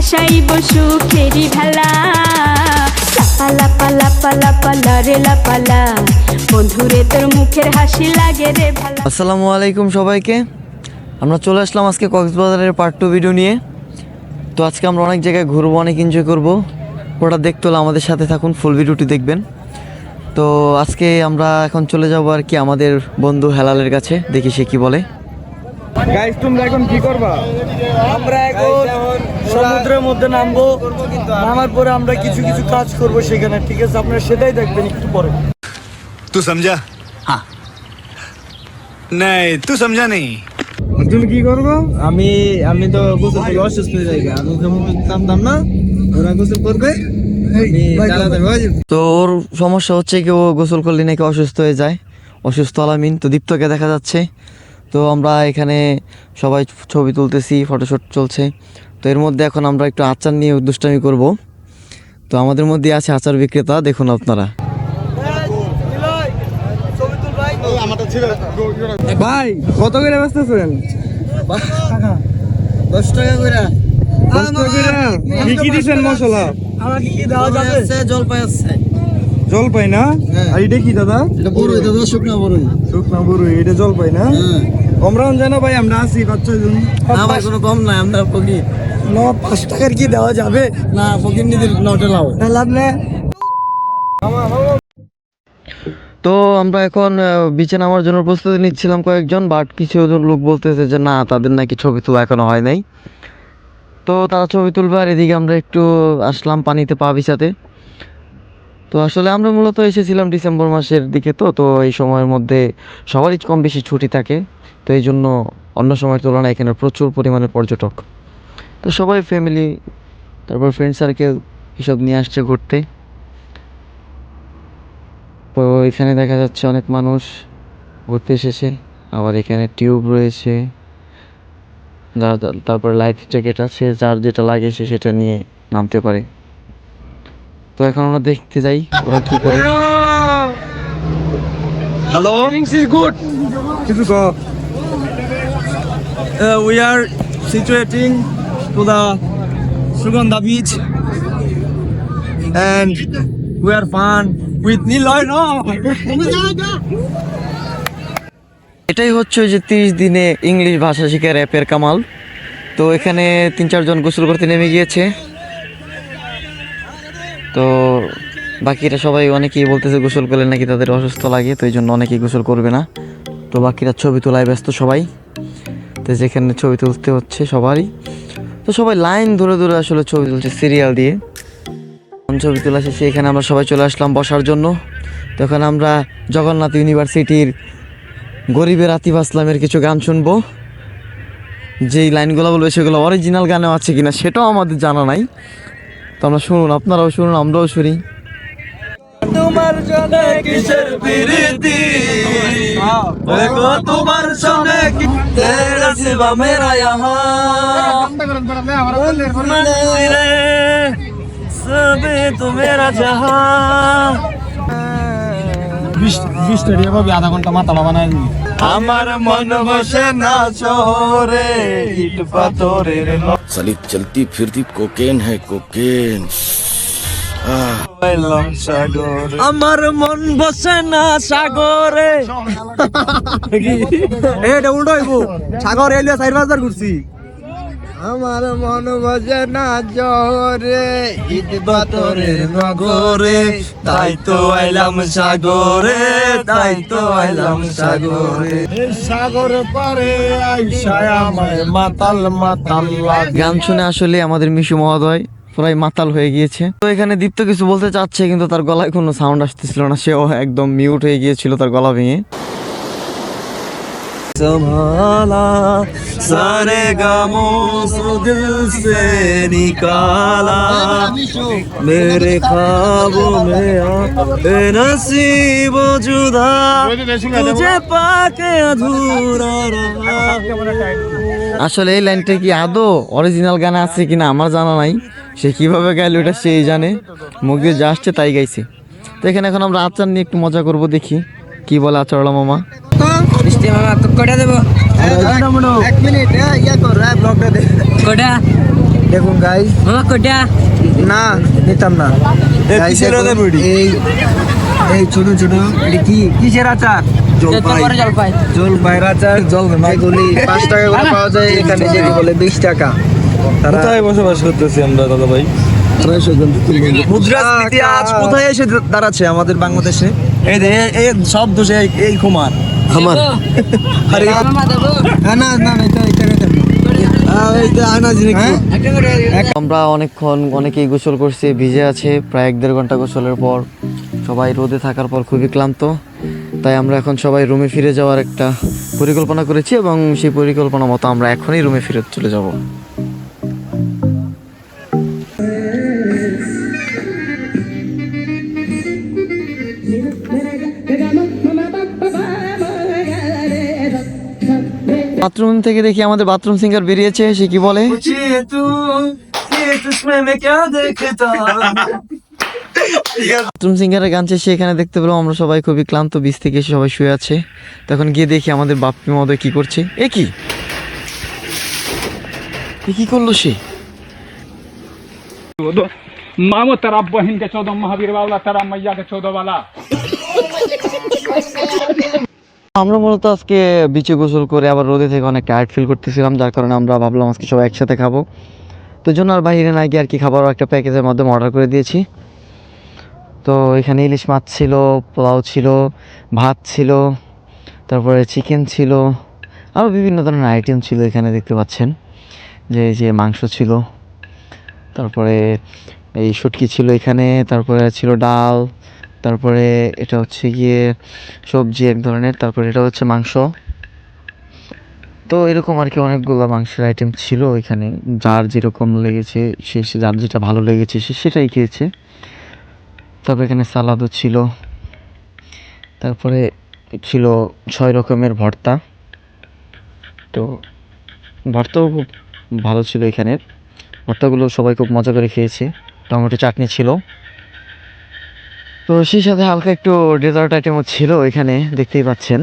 ভাসাইব সুখেরি ভেলা। লাপা লাপা লাপা লারে লাপালা বন্ধুরে, তোর মুখের হাসি লাগে রে ভালা। আসসালামু আলাইকুম সবাইকে। আমরা চলে আসলাম আজকে কক্সবাজারের পার্ট টু ভিডিও নিয়ে। তো আজকে আমরা অনেক জায়গায় ঘুরবো, অনেক এনজয় করব। ওটা দেখতে হলে আমাদের সাথে থাকুন ফুল ভিডিওটি দেখবেন। তো আজকে আমরা এখন চলে যাব আর কি আমাদের বন্ধু হেলালের কাছে, দেখি সে কি বলে। গাইস তোমরা এখন কি করবা? আমরা এখন সমুদ্রের মধ্যে নামবো। নামার পরে আমরা কিছু কিছু কাজ করব সেখানে ঠিক আছে? আপনারা সেটাই দেখবেন একটু পরে। তুই সমঝা হ্যাঁ নাই তুই সমঝা নেই তুমি কি করব? আমি আমি তো গোসল থেকে অসুস্থ হয়ে যাই আমি নামতাম না। ওরা গোসল করবে। তো ওর সমস্যা হচ্ছে কি ও গোসল করলে নাকি অসুস্থ হয়ে যায়। অসুস্থ আলামিন তো দীপ্তকে দেখা যাচ্ছে। তো আমরা এখানে সবাই ছবি তুলতেছি ফটোশ্যুট চলছে। তো এর মধ্যে এখন আমরা একটু আচার নিয়ে দুষ্টামি করব। তো আমাদের মধ্যে আছে আচার বিক্রেতা দেখুন আপনারা। ভাই কত করে বেচতেছেন? দশ টাকা করে। দশ টাকা? করে কি কি দিছেন মশলা? আমাকে কি দেওয়া যাবে? জলপাই আছে জলপাই না? আর এটা কি দাদা? এটা বড় দাদা শুকনা বড় শুকনা বড় এটা জলপাই না? জানো ভাই আমরা আছি পাঁচ কোনো কম নাই আমরা ফকির। ন পাঁচ টাকার কি দেওয়া যাবে? না ফকির নিদির নটে লাও। লাভ তো আমরা এখন বিচে নামার জন্য প্রস্তুতি নিচ্ছিলাম কয়েকজন বাট কিছু লোক বলতেছে যে না তাদের নাকি ছবি তোলা এখনও হয় নাই। তো তারা ছবি তুলবে আর এদিকে আমরা একটু আসলাম পানিতে পা বিছাতে। তো আসলে আমরা মূলত এসেছিলাম ডিসেম্বর মাসের দিকে তো তো এই সময়ের মধ্যে সবারই কম বেশি ছুটি থাকে। তো এই জন্য অন্য সময়ের তুলনায় এখানে প্রচুর পরিমাণে পর্যটক। তো সবাই ফ্যামিলি তারপর ফ্রেন্ড সার্কেল এসব নিয়ে আসছে ঘুরতে। তো এখানে দেখা যাচ্ছে অনেক মানুষ ঘুরতে এসেছে। আবার এখানে টিউব রয়েছে। যার তারপর লাইফ জ্যাকেট আছে যার যেটা লাগে সে সেটা নিয়ে নামতে পারে। তো এখন আমরা দেখতে যাই ওরা কি করে। হ্যালো ইজ গুড কিছু কো we are situating to the Sugandha beach and we are fun with Niloy এটাই হচ্ছে যে তিরিশ দিনে ইংলিশ ভাষা শিখে র্যাপের কামাল। তো এখানে তিন চারজন গোসল করতে নেমে গিয়েছে। তো বাকিরা সবাই অনেকেই বলতেছে গোসল করলে নাকি তাদের অসুস্থ লাগে, তো এই জন্য অনেকেই গোসল করবে না। তো বাকিরা ছবি তোলায় ব্যস্ত সবাই। তো যেখানে ছবি তুলতে হচ্ছে সবারই। তো সবাই লাইন ধরে ধরে আসলে ছবি তুলছে সিরিয়াল দিয়ে। এখন ছবি তোলা শেষে এখানে আমরা সবাই চলে আসলাম বসার জন্য। তো এখন আমরা জগন্নাথ ইউনিভার্সিটির গরিবের আতিফ আসলামের কিছু গান শুনব। যেই লাইনগুলো বলবে সেগুলো অরিজিনাল গানেও আছে কিনা সেটাও আমাদের জানা নাই। তো আমরা শুনুন আপনারাও শুনুন আমরাও শুনি। তোমার জন্য কিসের বিরতি দেখো তোমার সঙ্গে কি তেরা সিবা মেরা ইহা মেরে সবে তো মেরা জাহাঁ আমার মন বসে না শহরে ইট পাথরের साली चलती फिरती कोकेन है कोकेन লইলাম সাগর আমার মন বসে না সাগরে। এটা উল্টো হইব। সাগর এলিয়া চার বাজার ঘুরছি। আমার মন বসে না জহরে ঈদ বাতরের নগরে। তাই তো আইলাম সাগরে তাই তো আইলাম সাগরে। সাগর পারে আইসায় আমায় মাতাল মাতাল গান শুনে আসলে আমাদের মিশু মহোদয় পুরাই মাতাল হয়ে গিয়েছে তো এখানে দীপ্ত কিছু বলতে চাচ্ছে কিন্তু তার গলায় কোনো সাউন্ড আসতেছিল না সেও একদম মিউট হয়ে গিয়েছিল তার গলা ভেঙে संभाला सारे गामों को दिल से निकाला मेरे ख्वाबों में आ नसीब जुदा तुझे पाके अधूरा रहा আসলে এই লাইনটা কি আদৌ অরিজিনাল গানে আছে কিনা আমার জানা নাই সে কীভাবে গাইলো এটা সেই জানে। মুখ দিয়ে যা আসছে তাই গাইছে। তো এখানে এখন আমরা আচার নিয়ে একটু মজা করব দেখি কি বলে আচারওয়ালা মামা। এক মিনিট ইয়া কর ব্লগটা দে। কোটা? দেখুন না নিতাম না। এই এই ছোট ছোট এটা কি? কিসের আচার? জলপাই। জলপাইয়ের আচার জল এগুলি পাঁচ টাকা করে পাওয়া যায় এখানে যেটি বলে বিশ টাকা। কোথায় বসবাস করতেছি আমরা দাদা ভাই? মুদ্রাস্ফীতি আজ কোথায় এসে দাঁড়াচ্ছে আমাদের বাংলাদেশে? এই এই- সব দোষে এই- কুমার আমার? আরে না না এটা এটা জিনিস আমরা অনেকক্ষণ অনেকেই গোসল করছি ভিজে আছে প্রায় এক দেড় ঘণ্টা গোসলের পর সবাই রোদে থাকার পর খুবই ক্লান্ত। তাই আমরা এখন সবাই রুমে ফিরে যাওয়ার একটা পরিকল্পনা করেছি এবং সেই পরিকল্পনা মতো আমরা এখনই রুমে ফিরে চলে যাব। বাথরুম থেকে দেখি আমাদের বাথরুম সিঙ্গার বেরিয়েছে সে কি বলে? বাথরুম গান এখানে দেখতে পেলাম আমরা সবাই খুবই ক্লান্ত বিচ থেকে এসে সবাই শুয়ে আছে। তখন গিয়ে দেখি আমাদের বাপ্পি মহোদয় কি করছে। এ কি? কি করল সে? মামো তার বহিন কে মহাবীর বাবলা তারা মাইয়া বালা। আমরা মূলত আজকে বিচে গোসল করে আবার রোদে থেকে অনেক টায়ার্ড ফিল করতেছিলাম, যার কারণে আমরা ভাবলাম আজকে সবাই একসাথে খাব। তো জন্য আর বাইরে না গিয়ে আর কি খাবার একটা প্যাকেজের মাধ্যমে অর্ডার করে দিয়েছি। তো এখানে ইলিশ মাছ ছিল, পোলাও ছিল, ভাত ছিল, তারপরে চিকেন ছিল আরও বিভিন্ন ধরনের আইটেম ছিল এখানে দেখতে পাচ্ছেন। যে যে মাংস ছিল, তারপরে এই শুটকি ছিল এখানে, তারপরে ছিল ডাল তারপরে এটা হচ্ছে গিয়ে সবজি এক ধরনের, তারপরে এটা হচ্ছে মাংস। তো এরকম আর কি অনেকগুলো মাংসের আইটেম ছিল এখানে যার যেরকম লেগেছে, সে যার যেটা ভালো লেগেছে, সে সেটাই খেয়েছে। তারপরে এখানে সালাদও ছিল। তারপরে ছিল ছয় রকমের ভর্তা। তো ভর্তাও খুব ভালো ছিল এখানের। ভর্তাগুলো সবাই খুব মজা করে খেয়েছে। টমেটো চাটনি ছিল। তো সেই সাথে হালকা একটু ডেজার্ট আইটেমও ছিল এখানে দেখতেই পাচ্ছেন।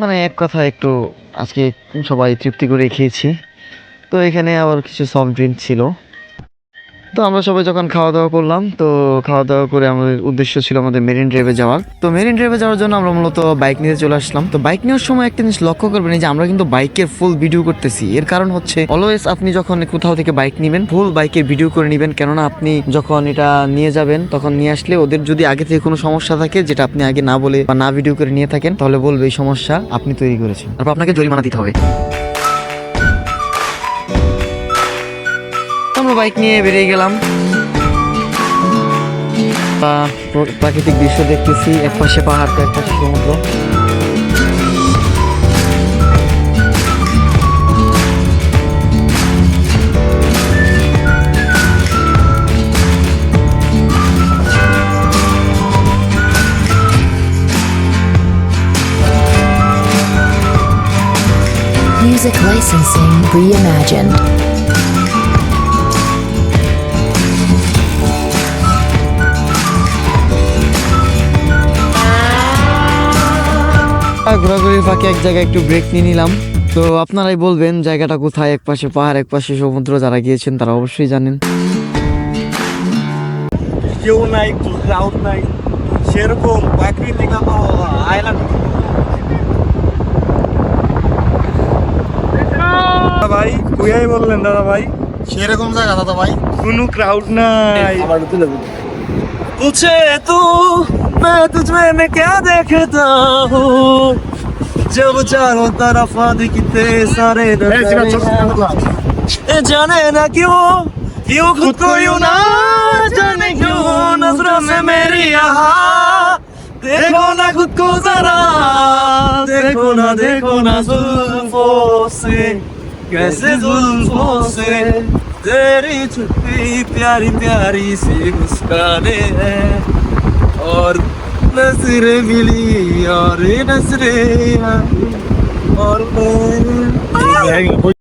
মানে এক কথা একটু আজকে সবাই তৃপ্তি করে খেয়েছি। তো এখানে আবার কিছু সফট ড্রিঙ্ক ছিল। তো আমরা সবাই যখন খাওয়া দাওয়া করলাম, তো খাওয়া দাওয়া করে আমাদের উদ্দেশ্য ছিল আমাদের মেরিন ড্রাইভে যাওয়ার। তো মেরিন ড্রাইভে যাওয়ার জন্য আমরা মূলত বাইক নিয়ে চলে আসলাম। তো বাইক নেওয়ার সময় একটা জিনিস লক্ষ্য করবেন যে আমরা কিন্তু বাইকের ফুল ভিডিও করতেছি। এর কারণ হচ্ছে অলওয়েজ আপনি যখন কোথাও থেকে বাইক নেবেন ফুল বাইকের ভিডিও করে নেবেন। কেননা আপনি যখন এটা নিয়ে যাবেন, তখন নিয়ে আসলে ওদের যদি আগে থেকে কোনো সমস্যা থাকে, যেটা আপনি আগে না বলে বা না ভিডিও করে নিয়ে থাকেন, তাহলে বলবে এই সমস্যা আপনি তৈরি করেছেন। তারপর আপনাকে জরিমানা দিতে হবে। তো আমরা বাইক নিয়ে বেরিয়ে গেলাম বা প্র- প্রাকৃতিক দৃশ্য দেখতেছি এক পাশে পাহাড় তো এক পাশে সমুদ্র Music licensing reimagined. ঘোরাঘুরি ফাঁকে এক জায়গায় একটু ব্রেক নিয়ে নিলাম। তো আপনারাই বলবেন জায়গাটা কোথায়? এক পাশে পাহাড় এক পাশে সমুদ্র যারা গিয়েছেন তারা অবশ্যই জানেন। কেউ নাই ক্রাউড নাই। সেরকম প্রাকৃতিক আবহাওয়া আইল্যান্ড ভাই কুয়াই বললেন দাদা ভাই? সেরকম জায়গা দাদা ভাই। কোনো ক্রাউড নাই। আমার তুলে তুলছে তো मैं तुझमें मैं क्या देखता हूँ? जब चारों तरफ़ दिखते सारे नजारे जाने ना क्यों? क्यों खुद को यूँ ना जाने क्यों? नज़रों से मेरी यहाँ देखो ना खुद को जरा। देखो ना देखो ना जुल्फों से। कैसे जुल्फों से? तेरी छुट्टी प्यारी प्यारी सी मुस्काने हैं। और नजरे मिली और नजरे आई और मैं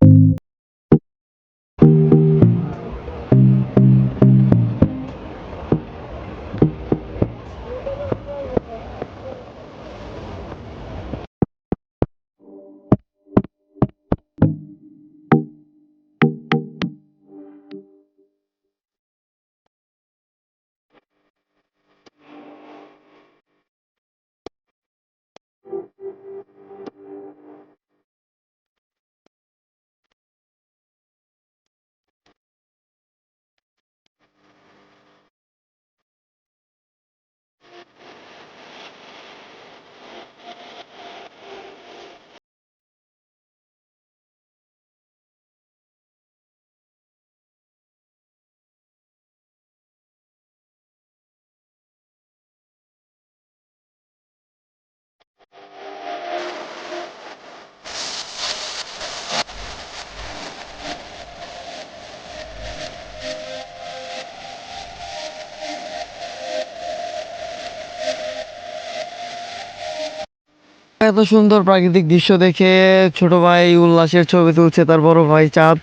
এত সুন্দর প্রাকৃতিক দৃশ্য দেখে ছোট ভাই উল্লাসের ছবি তুলছে, তার বড় ভাই চাঁদ।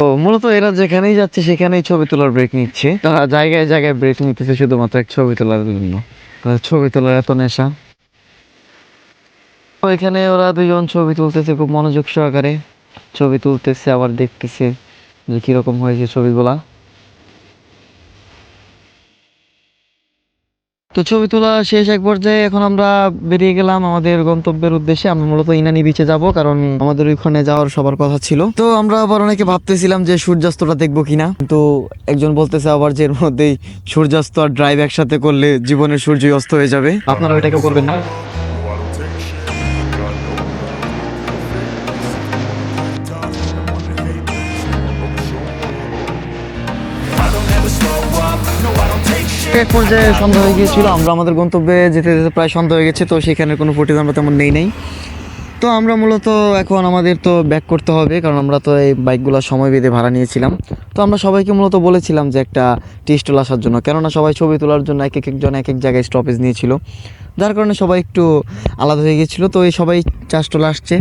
তো মূলত এরা যেখানেই যাচ্ছে সেখানেই ছবি তোলার ব্রেক নিচ্ছে। তারা জায়গায় জায়গায় ব্রেক নিতেছে শুধুমাত্র এক ছবি তোলার জন্য। ছবি তোলার এত নেশা। এখানে ওরা দুজন ছবি তুলতেছে খুব মনোযোগ সহকারে। ছবি তুলতেছে, আবার দেখতেছে যে কীরকম হয়েছে ছবিগুলা। তো ছবি তোলা শেষ এক পর্যায়ে এখন আমরা বেরিয়ে গেলাম আমাদের গন্তব্যের উদ্দেশ্যে। আমরা মূলত ইনানি বিচে যাব, কারণ আমাদের ওইখানে যাওয়ার সবার কথা ছিল। তো আমরা আবার অনেকে ভাবতেছিলাম যে সূর্যাস্তটা দেখব কিনা। কিন্তু একজন বলতেছে আবার যে এর মধ্যেই সূর্যাস্ত আর ড্রাইভ একসাথে করলে জীবনের সূর্যই অস্ত হয়ে যাবে। আপনারা ওইটাকে করবেন না। এক পর্যায়ে সন্ধ্যা হয়ে গিয়েছিল, আমরা আমাদের গন্তব্যে যেতে যেতে প্রায় সন্ধ্যা হয়ে গেছে, তো সেখানে কোনো ফুটেজ আমরা তেমন নেই নাই। তো আমরা মূলত এখন আমাদের তো ব্যাক করতে হবে, কারণ আমরা তো এই বাইকগুলো সময় বেঁধে ভাড়া নিয়েছিলাম। তো আমরা সবাইকে মূলত বলেছিলাম যে একটা টি স্টল আসার জন্য। কেননা সবাই ছবি তোলার জন্য এক এক একজন এক এক জায়গায় স্টপেজ নিয়েছিল। যার কারণে সবাই একটু আলাদা হয়ে গেছিল। তো এই সবাই চা স্টল আসছে।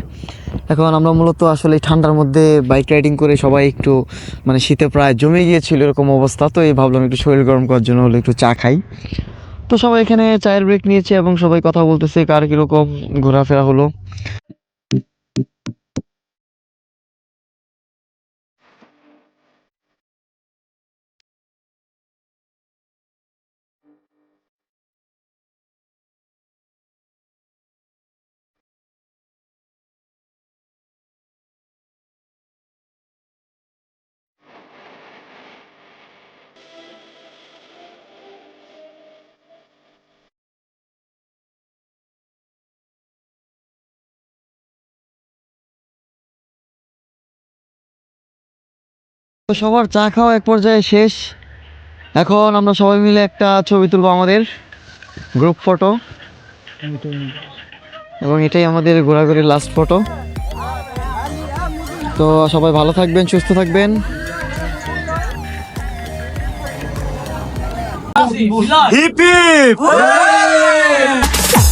এখন আমরা মূলত আসলে ঠান্ডার মধ্যে বাইক রাইডিং করে সবাই একটু মানে শীতে প্রায় জমে গিয়েছিল এরকম অবস্থা। তো এই ভাবলাম একটু শরীর গরম করার জন্য হলো একটু চা খাই। তো সবাই এখানে চায়ের ব্রেক নিয়েছে এবং সবাই কথা বলতেছে কার কীরকম ঘোরাফেরা হলো। সবার চা খাওয়া এক পর্যায়ে শেষ। এখন আমরা সবাই মিলে একটা ছবি তুলবো আমাদের গ্রুপ ফটো এবং এটাই আমাদের ঘোরাঘুরির লাস্ট ফটো তো সবাই ভালো থাকবেন, সুস্থ থাকবেন। Hip hip